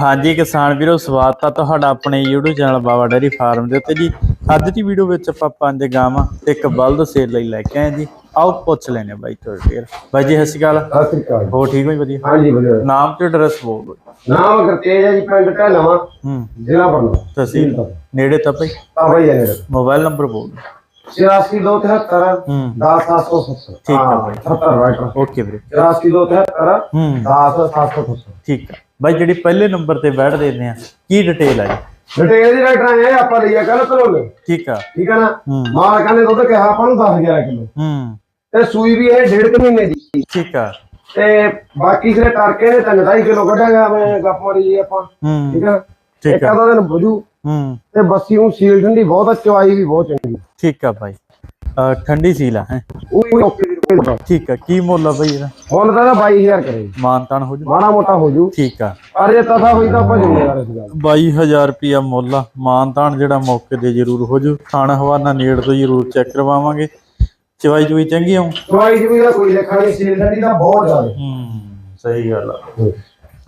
ਹਾਂਜੀ ਕਿਸਾਨ ਵੀਰੋ ਸਵਾਗਤ ਆ ਤੁਹਾਡਾ ਆਪਣੇ YouTube channel Baba dairy farm ਦੇ ਉੱਤੇ ਜੀ। ਅੱਜ ਦੀ ਵੀਡੀਓ ਵਿੱਚ ਆਪਾਂ ਪੰਜ ਗਾਵਾਂ ਤੇ ਇੱਕ ਬਲਦ ਸੇਲ ਲਈ ਲੈ ਕੇ ਆਏ ਜੀ। ਆਓ ਪੁੱਛ ਲੈਣੇ ਬਾਈ ਤੋਂ ਫੇਰ। ਬਾਈ ਜੀ ਸਤਿ ਸ਼੍ਰੀ ਅਕਾਲ। ਸਤਿ ਸ੍ਰੀ ਅਕਾਲ। ਹੋ ਠੀਕ ਹੋ ਜੀ ਵਧੀਆ? ਹਾਂਜੀ ਵਧੀਆ। ਨਾਮ ਤੇ ਐਡਰੈਸ ਬੋਲ ਦਿਓ। ਨਾਮ ਗੁਰਤੇਜ ਹੈ ਜੀ ਪਿੰਡ ਢਲਵਾ ਹੂੰ। ਜ਼ਿਲ੍ਹਾ ਬਰਨਾਲਾ। ਤਹਿਸੀਲ ਨੇੜੇ ਤਾਂ ਭਾਈ ਆ ਭਾਈ ਜਾਨੇ ਦਾ ਮੋਬਾਈਲ ਨੰਬਰ ਬੋਲ ਦਿਓ। 8273 ਹੂੰ। 10770 ਠੀਕ ਆ ਬਾਈ। 70 ਰਾਈਟ ਓਕੇ ਵੀਰੇ। 8273 ਹੂੰ। 10770 ਠੀਕ ਆ ਬਾਈ ਜਿਹੜੀ ਪਹਿਲੇ ਨੰਬਰ ਤੇ ਬੈਠ ਦਿੰਦੇ ਆ ਕੀ ਡਿਟੇਲ ਆ ਜੀ? ਡਿਟੇਲ ਦੀ ਰਾਈਟਰ ਆਏ ਆ, ਆਪਾਂ ਲਈਆ ਕੱਲ ਕਰੋਗੇ ਠੀਕ ਆ। ਠੀਕ ਹੈ ਨਾ? ਮਾਲਕਾਂ ਨੇ ਦੁੱਧ ਕਿਹਾ ਆਪਾਂ ਨੂੰ 10000 ਕਿਲੋ। ਹੂੰ। ਤੇ ਸੂਈ ਵੀ ਇਹ ਡੇਢ ਮਹੀਨੇ ਦੀ। ਠੀਕ ਆ। ਤੇ ਬਾਕੀ ਸਿਰੇ ਟਰਕੇ ਨੇ ਤਿੰਨ ਢਾਈ ਕਿਲੋ ਕੱਢਾਂਗਾ ਮੈਂ ਗੱਪ ਮਾਰੀ ਜੀ ਆਪਾਂ। ਠੀਕ ਹੈ ਠੀਕ ਇੱਕ ਆ ਅੱਧਾ ਦਿਨ ਬੁਝੂ। ਹੂੰ। ਤੇ ਬੱਸੀ ਨੂੰ ਸੀਲ ਠੰਡੀ ਬਹੁਤ ਆ, ਚਵਾਈ ਵੀ ਬਹੁਤ ਚੰਗੀ। ਠੀਕ ਆ ਭਾਈ ਅ, ਠੰਡੀ ਸੀਲ ਆ ਹੈ। ਉਹ ਓਕੇ ਠੀਕ ਆ ਕੀ ਮੁੱਲ ਆ ਭਾਈ ਇਹਦਾ? ਹੁਣ ਤਾਂ ਇਹਦਾ 22000 ਕਰੇ। ਮਾਨਤਾਨ ਹੋ ਜੂ। ਮਾੜਾ ਮੋਟਾ ਹੋ ਜੂ। ਠੀਕ ਆ। ਪਰ ਜੇ ਤਸਾ ਹੋਈ ਤਾਂ ਆਪਾਂ ਜ਼ਿੰਮੇਵਾਰ ਇਸ ਗੱਲ 22000 ਰੁਪਿਆ ਮੁੱਲ ਆ। ਮਾਨਤਾਨ ਜਿਹੜਾ ਮੌਕੇ ਤੇ ਜ਼ਰੂਰ ਹੋ ਜੂ। ਥਾਣਾ ਹਵਾਨਾ ਨੇੜ ਤੋਂ ਜ਼ਰੂਰ ਚੈੱਕ ਕਰਵਾਵਾਂਗੇ। ਚਵਾਈ ਚੁਈ ਚੰਗੀ ਆਉਂ ਦਵਾਈ ਦੀ ਵੀ ਇਹਦਾ ਕੋਈ ਲੇਖਾ ਨਹੀਂ ਸੀਲ ਠੰਡੀ ਦਾ ਬਹੁਤ ਜ਼ਿਆਦਾ। ਹੂੰ ਸਹੀ ਗੱਲ ਆ।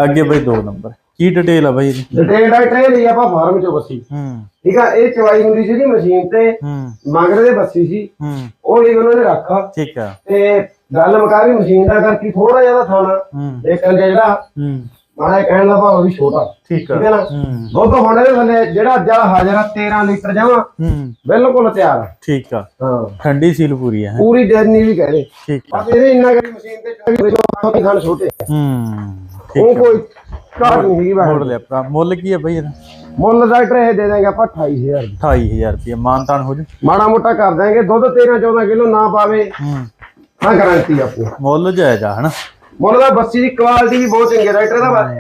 ਅੱਗੇ ਬਈ ਦੋ ਨੰਬਰ। ਕੀ ਡਿਟੇਲ ਆ ਬਾਈ ਇਹਦੀ? ਡਿਟੇਲ ਦਾ ਟ੍ਰੇ ਲਈ ਆਪਾਂ ਫਾਰਮ ਚੋਂ ਬੱਸੀ। ਹੂੰ। ਠੀਕ ਆ ਇਹ ਚਵਾਈ ਹੁੰਦੀ ਸੀ ਜੀ ਮਸ਼ੀਨ ਤੇ ਹੂੰ। ਮਗਰ ਦੇ ਬੱਸੀ ਸੀ। ਹੂੰ। ਉਹ ਲਈ ਉਹਨਾਂ ਨੇ ਰੱਖਾ। ਠੀਕ ਆ। ਤੇ ਗੱਲ ਮੁਕਾ ਵੀ ਮਸ਼ੀਨ ਦਾ ਕਰਕੇ ਥੋੜਾ ਜ਼ਿਆਦਾ ਥਾਣਾ। ਹੂੰ। ਦੇ ਜਿਹੜਾ ਹੂੰ। ਮਾੜਾ ਜਿਹਾ ਕਹਿਣ ਦਾ ਭਾਵ ਵੀ ਛੋਟਾ। ਠੀਕ ਆ। ਠੀਕ ਹੈ ਨਾ? ਹੂੰ। ਦੁੱਧ ਹੁਣ ਇਹਦੇ ਥੱਲੇ ਜਿਹੜਾ ਅੱਜ ਵਾਲਾ ਹਾਜ਼ਰ ਆ 13 ਲੀਟਰ ਜਾਵਾਂ ਹੂੰ। ਬਿਲਕੁਲ ਤਿਆਰ ਆ। ਠੀਕ ਆ। ਹਾਂ। ਠੰਡੀ ਸੀਲ ਪੂਰੀ ਆ ਹੈਂ? ਪੂਰੀ ਜਰਨੀ ਵੀ ਕਹਦੇ ਠੀਕ ਆ। ਇਹਦੇ ਇੰਨਾ ਕਰੀ ਮਸ਼ੀਨ ਤੇ ਜੋ ਖਾਣ ਛੋਟੇ ਆ। ਹੂੰ। ਉਹ ਠੀਕ ਕੋਈ ਘਾਟ ਨਹੀਂ ਹੈਗੀ ਬਾਹਰ ਮੋੜ ਲਿਆ ਭਰਾ ਮੁੱਲ ਕੀ ਆ ਬਈ ਇਹਦਾ? ਮੁੱਲ ਦਾ ਟਰੇ ਦੇ ਦਾਂਗੇ ਆਪਾਂ 28000 ਦੀ। 28000 ਰੁਪਿਆ ਮਾਨਤਾਨ ਹੋ ਜੂ? ਮਾੜਾ ਮੋਟਾ ਕਰ ਦਾਂਗੇ ਦੁੱਧ 13 14 ਕਿਲੋ ਨਾ ਪਾਵੇ ਹੂੰ। ਹਾਂ ਗਾਰੰਟੀ ਆਪਣੀ ਮੁੱਲ ਜਾਇਜ਼ ਆ ਹਨਾ? ਮੁੱਲ ਦਾ ਬੱਸੀ ਦੀ ਕੁਆਲਿਟੀ ਵੀ ਬਹੁਤ ਚੰਗੀ ਹੈ ਦਾ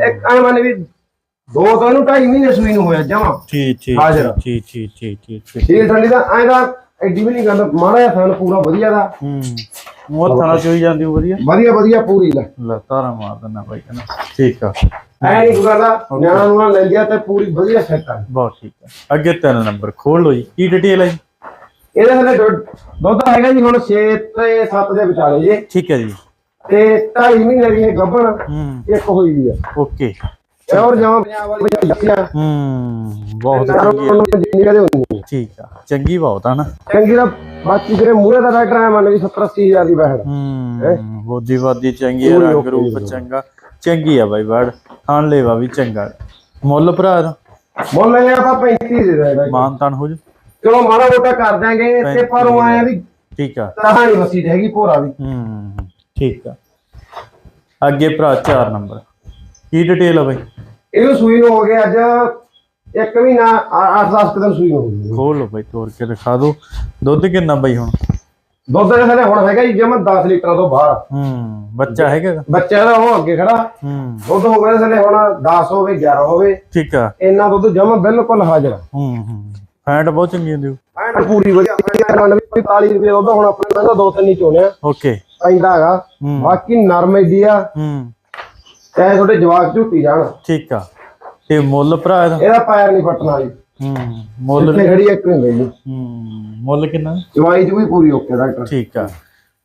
ਇੱਕ ਐ ਮੰਨ ਵੀ ਦੋ ਤੋਂ ਇਹਨੂੰ ਢਾਈ ਮਹੀਨੇ ਸੂਈ ਨੂੰ ਹੋਇਆ ਜਮਾ। ਠੀਕ ਠੀਕ ਹਾਜ਼ਰ। ਠੀਕ ਠੀਕ ਠੀਕ ਠੀਕ ਠੀਕ। ਸੀਲ ਠੰਡੀ ਦਾ ਐ ਦਾ ਐਡੀ ਵੀ ਨਹੀਂ ਗੱਲ ਮਾੜਾ ਜਿਹਾ ਥਣ ਪੂਰਾ ਵਧੀਆ ਦਾ। ਹੂੰ। ਮੋਰ ਥਾਣਾ ਚੋਈ ਜਾਂਦੀ ਹੋਊ ਵਧੀਆ? ਵਧੀਆ ਵਧੀਆ ਪੂਰੀ ਲੈ। ਲੈ ਤਾਰਾ ਮਾਰ ਦਿੰਦਾ ਬਾਈ ਕਹਿੰਦਾ। ਠੀਕ ਆ। ਐ ਨਹੀਂ ਗੁਰਾ ਦਾ ਨਿਆਣਾ ਨੂੰ ਲੈ ਲਿਆ ਤੇ ਪੂਰੀ ਵਧੀਆ ਸੈੱਟ ਆ। ਬਹੁਤ ਠੀਕ ਆ। ਅੱਗੇ ਤਿੰਨ ਨੰਬਰ ਖੋਲ ਲਓ ਜੀ। ਕੀ ਡਿਟੇਲ ਹੈ ਜੀ? ਇਹਦੇ ਥੱਲੇ ਦੁੱਧ ਹੈਗਾ ਜੀ ਹੁਣ 6 ਤੇ 7 ਦੇ ਵਿਚਾਲੇ ਜੇ। ਠੀਕ ਹੈ ਜੀ। ਤੇ ਢਾਈ ਮਹੀਨੇ ਦੀ ਇਹ ਗੱਭਣ ਇੱਕ ਹੋਈ ਵੀ ਆ। ਓਕੇ। ਹੋਰ ਜਮਾ ਪੰਜਾਬ ਵਾਲੀ ਜੱਸੀਆਂ ਹੂੰ ਬਹੁਤ ਚੰਗੀ ਆ। ਜਿੰਨੀ ਕਦੇ ਹੁੰਦੀ ਠੀਕ ਆ ਚੰਗੀ ਬਹੁਤ ਆ ਨਾ। ਚੰਗੀ ਦਾ ਬਾਕੀ ਜਿਹੜੇ ਮੂਰੇ ਦਾ ਡਾਕਟਰ ਹੈ ਮੰਨ ਵੀ 70 80 ਹਜ਼ਾਰ ਦੀ ਬਹਿੜ ਹੂੰ ਬੋਦੀ ਬਾਦੀ ਚੰਗੀ ਆ ਰੰਗ ਰੂਪ। ਚੰਗਾ। ਚੰਗੀ ਆ ਬਾਈ ਬੜ ਖਾਣ ਲੈਵਾ ਵੀ ਚੰਗਾ। ਮੁੱਲ ਭਰਾ ਦਾ ਮੁੱਲ ਇਹ ਆਪਾਂ 35 ਦੇ ਦੇਗਾ ਮਾਨਤਾਨ ਹੋ ਜੂ। ਚਲੋ ਮਾੜਾ ਮੋਟਾ ਕਰ ਦਾਂਗੇ ਤੇ ਪਰ ਉਹ ਆਇਆ ਵੀ ਠੀਕ ਆ। ਤਾਂ ਨਹੀਂ ਵਸੀ ਹੈਗੀ ਭੋਰਾ ਵੀ। ਹੂੰ ਠੀਕ ਆ। ਅੱਗੇ ਭਰਾ 4 ਨੰਬਰ। ਕੀ ਡਿਟੇਲ ਆ ਬਾਈ? ਇਹਨੂੰ ਸੂਈ ਨੂੰ ਹੋ ਗਿਆ ਅੱਜ ਇੱਕ ਮਹੀਨਾ 8-10 ਦਿਨ ਸੂਈ ਨੂੰ ਹੋ ਗਈ। ਖੋਲ ਲਓ ਬਾਈ ਤੋੜ ਕੇ ਦਿਖਾ ਦਿਓ। ਦੁੱਧ ਕਿੰਨਾ ਬਾਈ ਹੁਣ? ਦੁੱਧ ਦੇ ਥੱਲੇ ਹੁਣ ਹੈਗਾ ਜੀ ਜਮਾ 10 ਲੀਟਰ ਤੋਂ ਬਾਹਰ। ਹੂੰ ਬੱਚਾ ਹੈਗਾ? ਬੱਚਾ ਦਾ ਉਹ ਅੱਗੇ ਖੜਾ। ਹੂੰ। ਦੁੱਧ ਹੋ ਗਿਆ ਥੱਲੇ ਹੁਣ 10 ਹੋਵੇ 11 ਹੋਵੇ। ਠੀਕ ਆ। ਇੰਨਾ ਦੁੱਧ ਜਮਾ ਬਿਲਕੁਲ ਹਾਜ਼ਰ ਹੂੰ ਹੂੰ। ਫੈਂਟ ਬਹੁਤ ਚੰਗੀ ਹੁੰਦੀ ਉਹ। ਐਨ ਪੂਰੀ ਵਧੀਆ 45 ਰੁਪਏ ਦੁੱਧ ਹੁਣ ਆਪਣੇ ਕਹਿੰਦਾ ਦੋ ਤਿੰਨ ਹੀ ਚੋਣਿਆ। ਓਕੇ। ਪੈਂਦਾ ਹੈਗਾ। ਬਾਕੀ ਨਰਮ ਏਡੀ ਆ। ਹੂੰ। ਚਾਹੇ ਤੁਹਾਡੇ ਜਵਾਕ ਝੁੱਟੀ ਜਾਣ। ਠੀਕ ਆ। ਤੇ ਮੁੱਲ ਭਰਾ ਇਹਦਾ? ਇਹਦਾ ਪੈਰ ਨਹੀਂ ਫਟਣਾ ਜੀ। ਹੂੰ ਮੁੱਲ ਇੱਥੇ ਖੜੀ ਇੱਕ ਹੁੰਦੀ ਜੀ ਹੂੰ ਮੁੱਲ ਕਿੰਨਾ? ਚਵਾਈ ਚ ਵੀ ਪੂਰੀ ਓਕੇ ਡਾਕਟਰ। ਠੀਕ ਆ।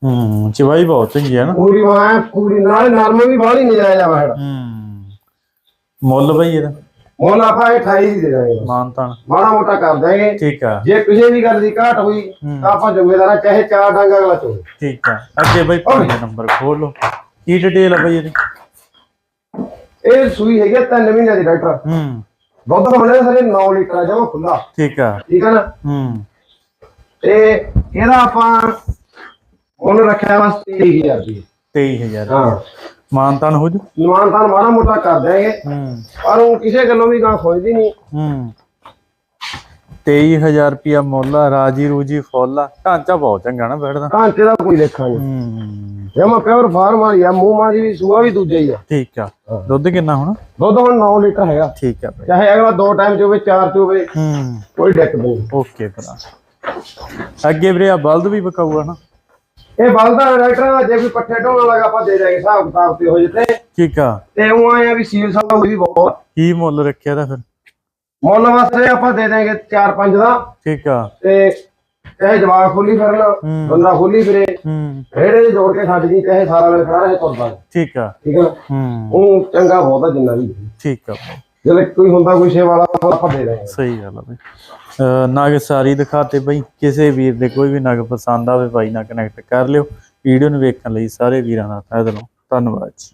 ਹੂੰ ਚਵਾਈ ਬਹੁਤ ਚੰਗੀ ਹੈ ਨਾ। ਪੂਰੀ ਮਾਂ ਪੂਰੀ ਨਾਲ ਨਰਮ ਵੀ ਬਾਹਲੀ ਨਹੀਂ ਜਾਇਆ ਜਾਵਾ ਹੈੜਾ ਹੂੰ ਮੁੱਲ ਬਈ ਇਹਦਾ? ਮੁੱਲ ਆਪਾਂ ਇਹ 28 ਦੀ ਦੇ ਦਾਂਗੇ। ਮਾਨਤਾਨ ਮਾੜਾ ਮੋਟਾ ਕਰ ਦਾਂਗੇ ਠੀਕ ਆ। ਜੇ ਕਿਸੇ ਵੀ ਗੱਲ ਦੀ ਘਾਟ ਹੋਈ ਹੂੰ। ਤਾਂ ਆਪਾਂ ਜ਼ਿੰਮੇਦਾਰ ਚਾਹੇ ਚਾਰ ਡਾਂਗਾ ਅਗਲਾ ਚੋਵੇ ਠੀਕ ਆ। ਅੱਗੇ ਬਈ ਪੰਜ ਨੰਬਰ ਖੋਲ। ਕੀ ਡਿਟੇਲ ਆ ਬਈ ਇਹਦੀ? ਇਹ ਸੂਈ ਹੈਗੀ ਆ ਤਿੰਨ ਮਹੀਨਿਆਂ ਦੀ ਡਾਕਟਰ। ਹੂੰ। ਦੁੱਧ ਹੋਣੇ ਸਾਰੇ 9 ਲੀਟਰ ਆ ਜਮਾ ਖੁੱਲਾ ਠੀਕ ਆ। ਠੀਕ ਹੈ ਨਾ? ਹੂੰ। ਤੇ ਇਹਦਾ ਆਪਾਂ ਉਹਨੂੰ ਰੱਖਿਆ ਬਸ 23000 ਰੁਪਏ 23000 ਹਾਂ। ਮਾਨਤਾਨ ਹੋ ਜੂ। ਨਿਮਾਨ ਤਾਂ ਮਾੜਾ ਮੋਟਾ ਕਰ ਦਿਆਂਗੇ। ਹੂੰ। ਪਰ ਉਹ ਕਿਸੇ ਗੱਲੋਂ ਵੀ ਗਾਂ ਖੋਜਦੀ ਨਹੀਂ ਹੂੰ। 23000 ਰੁਪਿਆ ਮੁੱਲ ਰਾਜੀ ਰੂਜੀ ਫੁੱਲ ਆ। ਢਾਂਚਾ ਬਹੁਤ ਚੰਗਾ ਨਾ ਬੈਠਦਾ। ਢਾਂਚੇ ਦਾ ਕੋਈ ਲੇਖਾ ਨਹੀਂ। ਹੂੰ। ਜਮਾ ਪਿਓਰ ਫਾਰਮ ਆ ਮੂੰਹ ਮਾਂ ਦੀ ਵੀ ਸੂਆ ਵੀ ਦੂਜਾ ਹੀ ਆ। ਠੀਕ ਆ। ਦੁੱਧ ਕਿੰਨਾ ਹੁਣ? ਦੁੱਧ ਹੁਣ 9 ਲੀਟਰ ਹੈਗਾ। ਠੀਕ ਆ ਚਾਹੇ ਅਗਲਾ ਦੋ ਟਾਈਮ ਚ ਹੋਵੇ ਚਾਰ ਚ ਹੋਵੇ ਹੂੰ। ਕੋਈ ਦਿੱਕਤ ਨਹੀਂ। ਓਕੇ ਭਰਾ। ਅੱਗੇ ਵੀਰੇ ਆ ਬਲਦ ਵੀ ਬਕਾਊਗਾ ਨਾ। ਇਹ ਬਲਦਾ ਡਾਕਟਰ ਜੇ ਕੋਈ ਪੱਠੇ ਢੋਣ ਲੱਗਾ ਆਪਾਂ ਦੇ ਦਾਂਗੇ ਹਿਸਾਬ ਕਿਤਾਬ ਤੇ ਹੋ ਜਿੱਤੇ ਠੀਕ ਆ। ਤੇ ਉਹ ਆਏ ਆ ਵੀ ਸੀਲ ਸਾਹਿਬ ਵੀ ਬਹੁਤ। ਕੀ ਮੁੱਲ ਰੱਖਿਆ ਦਾ ਫਿਰ? ਮੁੱਲ ਵਾਸਤੇ ਆਪਾਂ ਦੇ ਦਾਂਗੇ 4-5 ਦਾ। ਠੀਕ ਆ। ਤੇ ਚਾਹੇ ਜਵਾਕ ਖੋਲੀ ਫਿਰਨਾ। ਬੰਦਾ ਖੋਲੀ ਫਿਰੇ। ਰੇੜੇ 'ਚ ਜੋੜ ਕੇ ਛੱਡ ਜੀ ਚਾਹੇ ਸਾਰਾ ਦਿਨ ਖੜਾ ਰਹੇ ਤੁਰਦਾ। ਠੀਕ ਆ। ਠੀਕ? ਹੂੰ। ਉਹ ਚੰਗਾ ਬਹੁਤ ਆ ਜਿੰਨਾ ਵੀ। ਠੀਕ ਆ। ਜਦੋਂ ਕੋਈ ਹੁੰਦਾ ਕੋਈ ਸੇਵਾ ਵਾਲਾ ਆਪਾਂ ਦੇ ਰਹੇ ਸਹੀ ਗੱਲ ਆ ਬਈ। ਨਗ ਸਾਰੀ ਦਿਖਾਤੇ ਬਈ ਕਿਸੇ ਵੀਰ ਦੇ ਕੋਈ ਵੀ ਨਗ ਪਸੰਦ ਆਵੇ ਬਾਈ ਨਾਲ ਕਨੈਕਟ ਕਰ ਲਿਓ। ਵੀਡੀਓ ਨੂੰ ਵੇਖਣ ਲਈ ਸਾਰੇ ਵੀਰਾਂ ਦਾ ਤਹਿ ਦਿਲੋਂ ਧੰਨਵਾਦ ਜੀ।